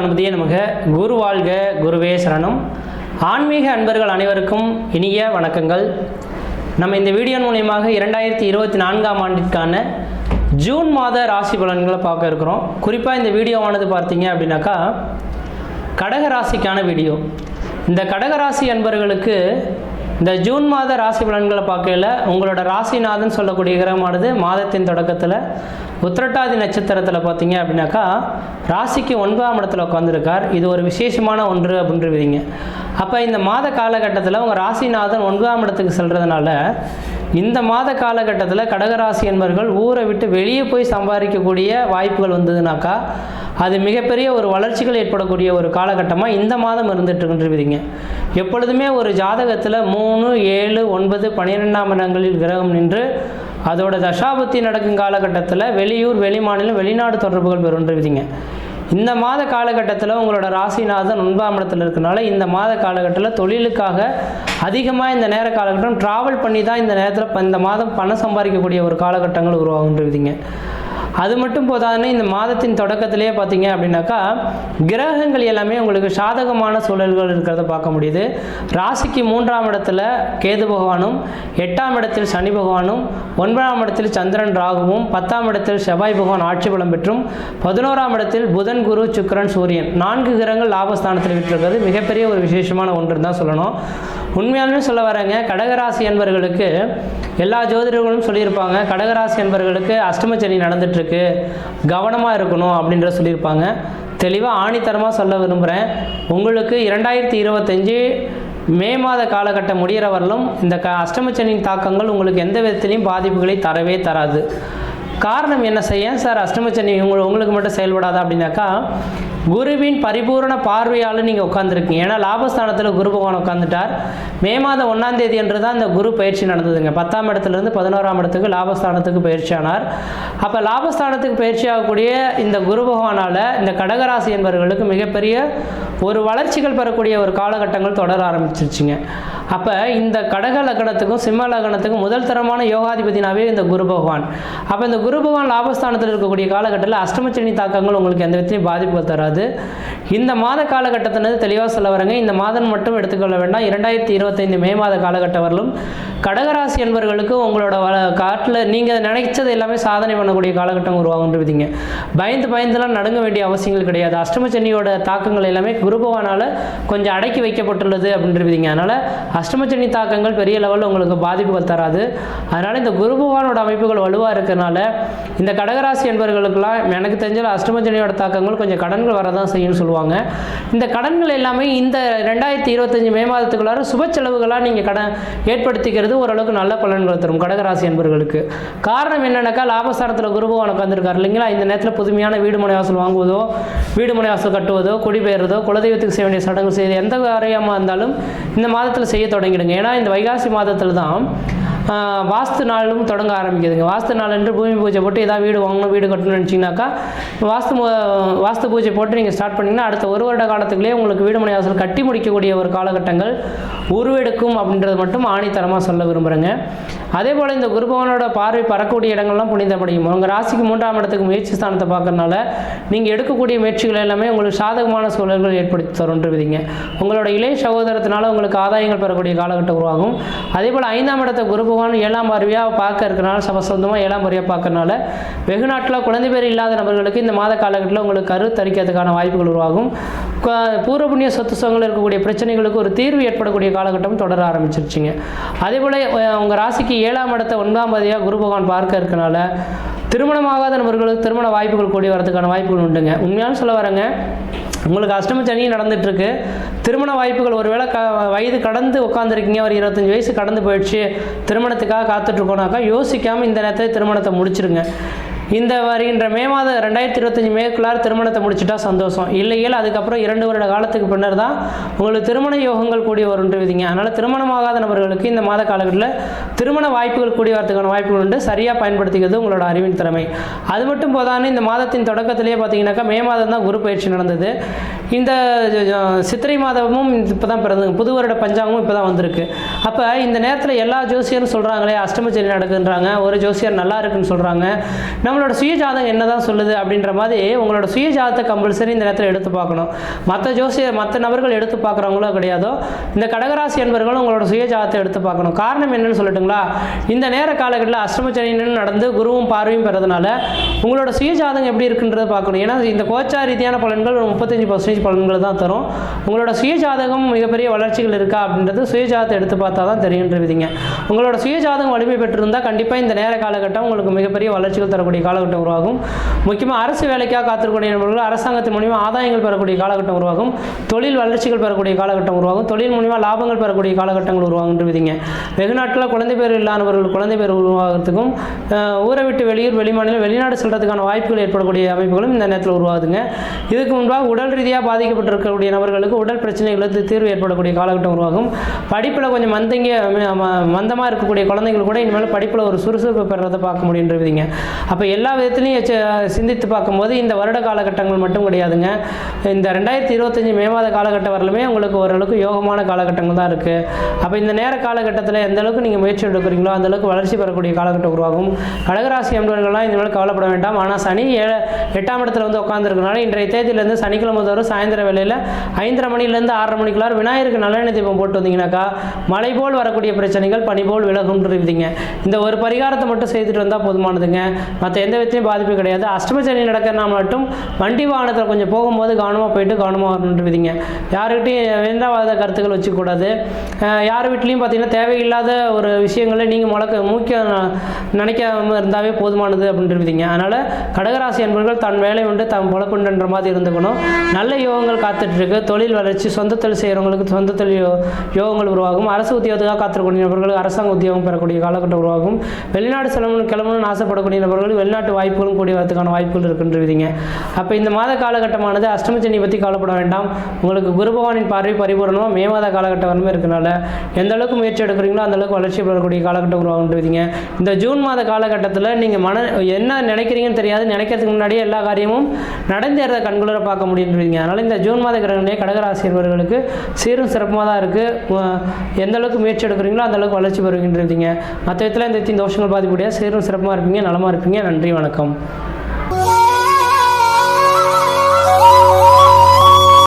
கணபதியே நமக்கு குரு வாழ்க குருவே சரணம். ஆன்மீக அன்பர்கள் அனைவருக்கும் இனிய வணக்கங்கள். நம்ம இந்த வீடியோ மூலியமாக இரண்டாயிரத்தி இருபத்தி நான்காம் ஆண்டிற்கான ஜூன் மாத ராசி பலன்களை பார்க்க இருக்கிறோம். குறிப்பாக இந்த வீடியோவானது பார்த்தீங்க அப்படின்னாக்கா கடக ராசிக்கான வீடியோ. இந்த கடகராசி அன்பர்களுக்கு இந்த ஜூன் மாத ராசி பலன்களை பார்க்கையில உங்களோட ராசிநாதன் சொல்லக்கூடிய கிரகமானது மாதத்தின் தொடக்கத்தில் உத்திரட்டாதி நட்சத்திரத்தில் பார்த்தீங்க அப்படின்னாக்கா ராசிக்கு ஒன்பதாம் இடத்துல உட்காந்துருக்கார் இது ஒரு விசேஷமான ஒன்று அப்படின்றவிங்க அப்போ இந்த மாத காலகட்டத்தில் உங்கள் ராசிநாதன் ஒன்பதாம் இடத்துக்கு செல்கிறதுனால இந்த மாத காலகட்டத்தில் கடகராசி என்பர்கள் ஊரை விட்டு வெளியே போய் சம்பாதிக்கக்கூடிய வாய்ப்புகள் வந்ததுனாக்கா அது மிகப்பெரிய ஒரு வளர்ச்சிகள் ஏற்படக்கூடிய ஒரு காலகட்டமாக இந்த மாதம் இருந்துட்டு எப்பொழுதுமே ஒரு ஜாதகத்தில் மூணு ஏழு ஒன்பது பன்னிரெண்டாம் இடங்களில் கிரகம் நின்று அதோட தசாபத்தி நடக்கும் காலகட்டத்தில் வெளியூர் வெளிமாநிலம் வெளிநாடு தொடர்புகள் பெறுன்றவிதிங்க இந்த மாத காலகட்டத்தில் உங்களோட ராசிநாதன் ஒன்பதாம் இடத்துல இருக்கனால இந்த மாத காலகட்டத்தில் தொழிலுக்காக அதிகமாக இந்த நேர காலகட்டம் ட்ராவல் பண்ணி தான் இந்த நேரத்தில் இந்த மாதம் பணம் சம்பாதிக்கக்கூடிய ஒரு காலகட்டங்கள் உருவாகுன்றவிதிங்க அது மட்டும் போதாதுன்னு இந்த மாதத்தின் தொடக்கத்திலேயே பார்த்தீங்க அப்படின்னாக்கா கிரகங்கள் எல்லாமே உங்களுக்கு சாதகமான சூழல்கள் இருக்கிறத பார்க்க முடியுது. ராசிக்கு மூன்றாம் இடத்துல கேது பகவானும் எட்டாம் இடத்தில் சனி பகவானும் ஒன்பதாம் இடத்தில் சந்திரன் ராகுவும் பத்தாம் இடத்தில் செவ்வாய் பகவான் ஆட்சி பலம் பெற்றும் பதினோராம் இடத்தில் புதன் குரு சுக்கரன் சூரியன். நான்கு கிரகங்கள் லாபஸ்தானத்தில் விட்டிருக்கிறது. மிகப்பெரிய ஒரு விசேஷமான ஒன்று தான் சொல்லணும். உண்மையாலுமே சொல்ல வரேங்க கடகராசி என்பர்களுக்கு எல்லா ஜோதிடர்களும் சொல்லியிருப்பாங்க கடகராசி என்பவர்களுக்கு அஷ்டமச்சனி நடந்துட்டுருக்கு கவனமாக இருக்கணும் அப்படின்ற சொல்லியிருப்பாங்க. தெளிவாக ஆணித்தரமாக சொல்ல விரும்புகிறேன் உங்களுக்கு இரண்டாயிரத்தி இருபத்தஞ்சு மே மாத காலகட்டம் முடிகிற வரலும் இந்த க அஷ்டமச்சனியின் தாக்கங்கள் உங்களுக்கு எந்த விதத்திலையும் பாதிப்புகளை தரவே தராது. காரணம் என்ன செய்ய சார் அஷ்டமச்சனி உங்கள் உங்களுக்கு மட்டும் செயல்படாதா அப்படின்னாக்கா குருவின் பரிபூரண பார்வையால் நீங்கள் உட்காந்துருக்கீங்க ஏன்னா லாபஸ்தானத்தில் குரு பகவான் உட்காந்துட்டார் மே மாதம் ஒன்றாம் தேதி என்று தான் இந்த குரு பயிற்சி நடந்ததுங்க. பத்தாம் இடத்துலேருந்து பதினோராம் இடத்துக்கு லாபஸ்தானத்துக்கு பயிற்சி ஆனார். அப்போ லாபஸ்தானத்துக்கு பயிற்சி ஆகக்கூடிய இந்த குரு பகவானால் இந்த கடகராசி என்பவர்களுக்கு மிகப்பெரிய ஒரு வளர்ச்சிகள் பெறக்கூடிய ஒரு காலகட்டங்கள் தொடர ஆரம்பிச்சிருச்சுங்க. அப்போ இந்த கடக லக்னத்துக்கும் சிம்ம லக்னத்துக்கும் முதல் தரமான யோகாதிபதினாவே இந்த குரு பகவான். அப்போ இந்த குரு பகவான் லாபஸ்தானத்தில் இருக்கக்கூடிய காலகட்டத்தில் அஷ்டமச்சனி தாக்கங்கள் உங்களுக்கு எந்த விதத்திலையும் பாதிப்பு தராது. இந்த மாத காலகட்டத்தினது தெளிவாக சொல்ல வரங்க. இந்த மாதம் மட்டும் எடுத்துக்கொள்ள வேண்டாம். இரண்டாயிரத்தி இருபத்தைந்து மே மாத காலகட்டம் வரலும் கடகராசி என்பவர்களுக்கு உங்களோட வள காட்டில் நீங்கள் நினைச்சது எல்லாமே சாதனை பண்ணக்கூடிய காலகட்டம் உருவாகுன்றவிதிங்க பயந்து பயந்துலாம் நடுங்க வேண்டிய அவசியங்கள் கிடையாது. அஷ்டமச்சனியோட தாக்கங்கள் எல்லாமே குருபவானால் கொஞ்சம் அடக்கி வைக்கப்பட்டுள்ளது அப்படின்றவிதிங்க அதனால் அஷ்டமச்சனி தாக்கங்கள் பெரிய லெவலில் உங்களுக்கு பாதிப்புகள் தராது. அதனால் இந்த குருபவானோட அமைப்புகள் வலுவாக இருக்கிறனால இந்த கடகராசி என்பவர்களுக்கெல்லாம் எனக்கு தெரிஞ்ச அஷ்டமச்சனியோட தாக்கங்கள் கொஞ்சம் கடன்கள் வரதான் செய்யும்னு சொல்லுவாங்க. இந்த கடன்கள் எல்லாமே இந்த ரெண்டாயிரத்தி இருபத்தஞ்சி மே மாதத்துக்குள்ளார சுப செலவுகளாக நீங்கள் கடன் ஏற்படுத்திக்கிறது ஓரளவுக்கு நல்ல பலன்கள் தரும் கடகராசி என்பவர்களுக்கு காரணம் என்னன்னாக்கா லாபஸ்தானத்தில் குருபவான் உட்காந்துருக்காரு இல்லைங்களா? இந்த நேரத்தில் புதுமையான வீடு மனை வாசல் வாங்குவதோ வீடு மனை வாசல் கட்டுவதோ குடிபெயர்றதோ குலதெய்வத்துக்கு செய்ய வேண்டிய சடங்கு செய்து எந்த காரியமாக இருந்தாலும் இந்த மாதத்தில் செய்ய தொடங்கிடுங்க. ஏன்னா இந்த வைகாசி மாதத்தில் தான் வாஸ்து நாளும் தொடங்க ஆரம்பிக்குதுங்க. வாஸ்து நாள் என்று பூமி பூஜை போட்டு ஏதாவது வீடு வாங்கணும் வீடு கட்டணும்னு நினச்சிங்கனாக்கா வாஸ்து வாஸ்து பூஜை போட்டு நீங்கள் ஸ்டார்ட் பண்ணிங்கன்னா அடுத்த ஒரு வருட காலத்துக்குள்ளே உங்களுக்கு வீடு மனை வாசல் கட்டி முடிக்கக்கூடிய ஒரு காலகட்டங்கள் உருவெடுக்கும் அப்படின்றது மட்டும் ஆணித்தரமாக சொல்ல விரும்புகிறேங்க அதே போல் இந்த குருபவனோட பார்வை பறக்கக்கூடிய இடங்கள்லாம் புனிதப்படையும் உங்கள் ராசிக்கு மூன்றாம் இடத்துக்கு முயற்சி ஸ்தானத்தை பார்க்கறனால நீங்கள் எடுக்கக்கூடிய முயற்சிகள் எல்லாமே உங்களுக்கு சாதகமான சூழல்கள் ஏற்படுத்தி தருன்றவிதிங்க உங்களோட இளைய சகோதரத்தினால உங்களுக்கு ஆதாயங்கள் பெறக்கூடிய காலகட்டம் உருவாகும். அதே போல் ஐந்தாம் இடத்த குருபவன் பகவான் ஏழாம் பார்வையாக பார்க்க இருக்கிறனால சமசந்தமாக ஏழாம் பார்வையாக பார்க்கறனால வெகு நாட்டில் குழந்தை பேர் இல்லாத நபர்களுக்கு இந்த மாத காலகட்டத்தில் உங்களுக்கு கரு தரிக்கிறதுக்கான வாய்ப்புகள் உருவாகும். பூர்வ புண்ணிய சொத்து சுகங்கள் இருக்கக்கூடிய பிரச்சனைகளுக்கு ஒரு தீர்வு ஏற்படக்கூடிய காலகட்டம் தொடர ஆரம்பிச்சிருச்சிங்க. அதே போல் உங்கள் ராசிக்கு ஏழாம் இடத்தை ஒன்பதாம் பதியாக குரு பகவான் பார்க்க இருக்கனால திருமணமாகாத நபர்களுக்கு திருமண வாய்ப்புகள் கூடி வரதுக்கான வாய்ப்புகள் உண்டுங்க. உண்மையான சொல்ல வரேங்க. உங்களுக்கு அஷ்டம சனி நடந்துகிட்ருக்கு திருமண வாய்ப்புகள் ஒருவேளை க வயது கடந்து உட்காந்துருக்கீங்க ஒரு இருபத்தஞ்சி வயசு கடந்து போயிடுச்சு. திருமணத்துக்காக காத்துட்ருக்கோனாக்கா யோசிக்காமல் இந்த நேரத்தில் திருமணத்தை முடிச்சிருங்க. இந்த வருகின்ற மே மாதம் ரெண்டாயிரத்தி இருபத்தஞ்சி மேற்குள்ளார் திருமணத்தை முடிச்சிட்டா சந்தோஷம். இல்லையில் அதுக்கப்புறம் இரண்டு வருட காலத்துக்கு பின்னர் தான் உங்களுக்கு திருமண யோகங்கள் கூடி வருன்றவிதிங்க அதனால் திருமணமாகாத நபர்களுக்கு இந்த மாத காலகட்டத்தில் திருமண வாய்ப்புகள் கூடி வரதுக்கான வாய்ப்புகள் உண்டு. சரியாக பயன்படுத்திக்கிறது உங்களோட அறிவின் திறமை. அது மட்டும் போதான்னு இந்த மாதத்தின் தொடக்கத்திலேயே பார்த்தீங்கன்னாக்கா மே மாதம் தான் குரு பயிற்சி நடந்தது. இந்த சித்திரை மாதமும் இப்போ தான் பிறந்தது புது வருட பஞ்சாங்கமும் இப்போ தான் வந்திருக்கு. அப்போ இந்த நேரத்தில் எல்லா ஜோசியரும் சொல்கிறாங்களே அஷ்டமச்சரி நடக்குன்றாங்க. ஒரு ஜோசியர் நல்லா இருக்குன்னு சொல்கிறாங்க உங்களோட சுய ஜாதகம் என்ன தான் சொல்லுது அப்படின்ற மாதிரி உங்களோட சுய ஜாதகத்தை கம்பல்சரி இந்த நேரத்தில் எடுத்து பார்க்கணும். மற்ற ஜோசியர் மற்ற நபர்கள் எடுத்து பார்க்குறவங்களோ கிடையாதோ இந்த கடகராசி என்பவர்களும் உங்களோட சுய ஜாதகத்தை எடுத்து பார்க்கணும். காரணம் என்னன்னு சொல்லட்டுங்களா? இந்த நேர காலகட்டத்தில் அஷ்டமச்சனின்னு நடந்து குருவும் பார்வையும் பெறதுனால உங்களோட சுய ஜாதகம் எப்படி இருக்குன்றதை பார்க்கணும். ஏன்னா இந்த கோச்சா ரீதியான பலன்கள் ஒரு முப்பத்தஞ்சு பர்சன்டேஜ் பலன்கள் தான் தரும். உங்களோட சுய ஜாதகம் மிகப்பெரிய வளர்ச்சிகள் இருக்கா அப்படின்றது சுய ஜாதகத்தை எடுத்து பார்த்தா தான் தெரியுன்றவிதிங்க உங்களோட சுய ஜாதகம் வலிமை பெற்றிருந்தால் கண்டிப்பாக இந்த நேர காலகட்டம் உங்களுக்கு மிகப்பெரிய வளர்ச்சிகள் தரக்கூடிய காலகட்டம் உருவாகும். முக்கியமாக அரசு வேலைக்காக காத்திருக்கக்கூடிய நபர்கள் அரசாங்கத்தின் மூலிமா ஆதாயங்கள் பெறக்கூடிய காலகட்டம் உருவாகும். தொழில் வளர்ச்சிகள் பெறக்கூடிய காலகட்டம் உருவாகும். தொழில் மூலிமா லாபங்கள் பெறக்கூடிய காலகட்டங்கள் உருவாகுன்றவிதிங்க வெகு நாட்களில் குழந்தை பேர் இல்லாதவர்கள் குழந்தை பேர் உருவாகிறதுக்கும் ஊரை விட்டு வெளியூர் வெளிமாநிலம் வெளிநாடு செல்றதுக்கான வாய்ப்புகள் ஏற்படக்கூடிய அமைப்புகளும் இந்த நேரத்தில் உருவாகுதுங்க. இதுக்கு முன்பாக உடல் ரீதியாக பாதிக்கப்பட்டிருக்கக்கூடிய நபர்களுக்கு உடல் பிரச்சனைகளுக்கு தீர்வு ஏற்படக்கூடிய காலகட்டம் உருவாகும். படிப்பில் கொஞ்சம் மந்தங்கிய மந்தமாக இருக்கக்கூடிய குழந்தைகள் கூட இனிமேல் படிப்பில் ஒரு சுறுசுறுப்பு பெறதை பார்க்க முடியுன்றவிதிங்க அப்போ எல்லா விதத்துலையும் சிந்தித்து பார்க்கும்போது இந்த வருட காலகட்டங்கள் மட்டும் கிடையாதுங்க. இந்த ரெண்டாயிரத்தி இருபத்தஞ்சி மே மாத காலகட்டம் வரலுமே உங்களுக்கு ஓரளவுக்கு யோகமான காலகட்டங்கள் தான் இருக்குது அப்போ இந்த நேர காலகட்டத்தில் எந்த அளவுக்கு நீங்கள் முயற்சி எடுக்கிறீங்களோ அந்த அளவுக்கு வளர்ச்சி பெறக்கூடிய காலகட்டம் உருவாகும். கடகராசி அன்பர்கள்லாம் இந்த மாதிரி கவலைப்பட வேண்டாம். ஆனால் சனி ஏ எட்டாம் இடத்துல வந்து உட்காந்துருக்கனால இன்றைய தேதியிலேருந்து சனிக்கிழமை தோறும் சாயந்தர வேலையில் ஐந்தரை மணிலேருந்து ஆறரை மணிக்குள்ளார் விநாயகருக்கு நல்லெண்ணெய் தீபம் போட்டு வந்தீங்கன்னாக்கா மழை போல் வரக்கூடிய பிரச்சனைகள் பனி போல் விலகுன்றீங்க இந்த ஒரு பரிகாரத்தை மட்டும் செய்துட்டு வந்தால் போதுமானதுங்க. மற்ற எந்த விதத்தையும் பாதிப்பு கிடையாது. அஷ்டமச்சனி நடக்கிறனா மட்டும் வண்டி வாகனத்தில் கொஞ்சம் போகும்போது கவனமாக போயிட்டு கவனமாக வரணுன்றீங்க யாருக்கிட்டையும் வேண்டாத கருத்துக்கள் வச்சுக்கூடாது யார் வீட்லேயும் பார்த்தீங்கன்னா தேவையில்லாத ஒரு விஷயங்களை நீங்கள் முழக்க மூக்க நினைக்காம இருந்தாவே போதுமானது அப்படின்றீங்க அதனால் கடகராசி என்பவர்கள் தன் வேலை உண்டு தன் பொழப்புண்டுன்ற மாதிரி இருந்துக்கணும். நல்ல யோகங்கள் காத்துட்ருக்கு. தொழில் வளர்ச்சி சொந்த தொழில் செய்கிறவங்களுக்கு சொந்த தொழில் யோகங்கள் உருவாகும். அரசு உத்தியோகத்துக்காக காத்திருக்கக்கூடிய நபர்களுக்கு அரசாங்க உத்தியோகம் பெறக்கூடிய காலகட்டம் உருவாகும். வெளிநாடு செலவு கிளம்பணும்னு ஆசைப்படக்கூடிய நபர்கள் வெளிநாட்டு வாய்ப்புகளும் கூடிய வரதுக்கான வாய்ப்புகள் இருக்குன்றீங்க அப்போ இந்த மாத காலகட்டமானது அஷ்டமச்சனி பற்றி கவலைப்பட வேண்டாம். உங்களுக்கு குரு பகவானின் பார்வை பரிபூரணமாக மே மாத காலகட்டம் வரமே இருக்கனால எந்த அளவுக்கு முயற்சி எடுக்கிறீங்களோ அந்த அளவுக்கு வளர்ச்சி பெறக்கூடிய காலகட்டம் உருவாகுன்றீங்க. இந்த ஜூன் மாத காலகட்டத்தில் நீங்கள் மன என்ன நினைக்கிறீங்கன்னு தெரியாது. நினைக்கிறதுக்கு முன்னாடியே எல்லா காரியமும் நடந்தேறத கண்குளிர பார்க்க முடியுன்றீங்க. அதனால் இந்த ஜூன் மாத கிரகங்களே கடகராசி சீரும் சிறப்புமாக தான் இருக்குது எந்த அளவுக்கு முயற்சி எடுக்கிறீங்களோ அந்த அளவுக்கு வளர்ச்சி பெறுகின்றீங்க. மற்ற விதத்தில் இந்த தோஷங்கள் பாதிக்கூடிய சீரும் சிறப்பாக இருப்பீங்க நலமாக இருப்பீங்க. நன்றி. நன்றி வணக்கம்.